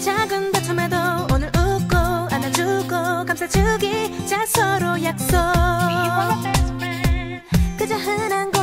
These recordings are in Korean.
작은 다툼에도 오늘 웃고 안아주고 감싸주기 자 서로 약속. 그저 흔한 거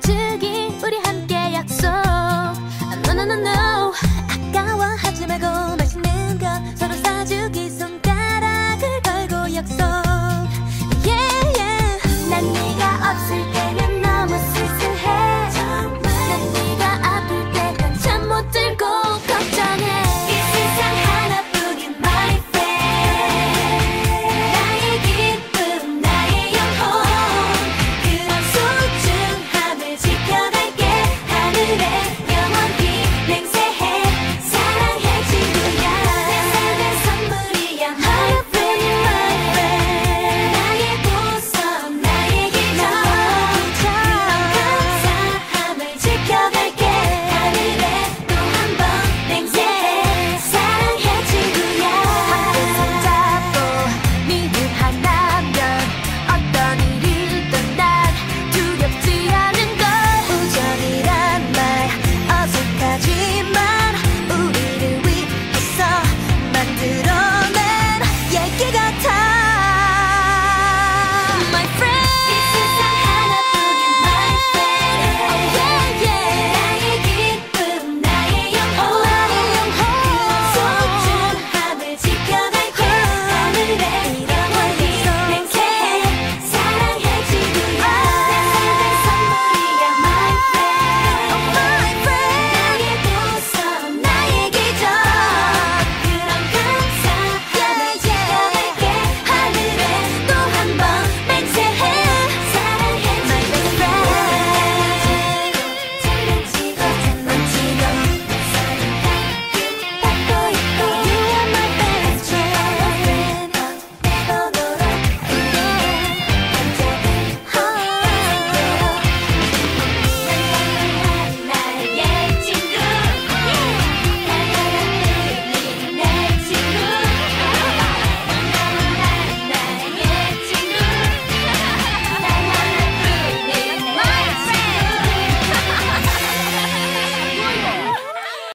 알려주기 우리 함께 약속. No no no no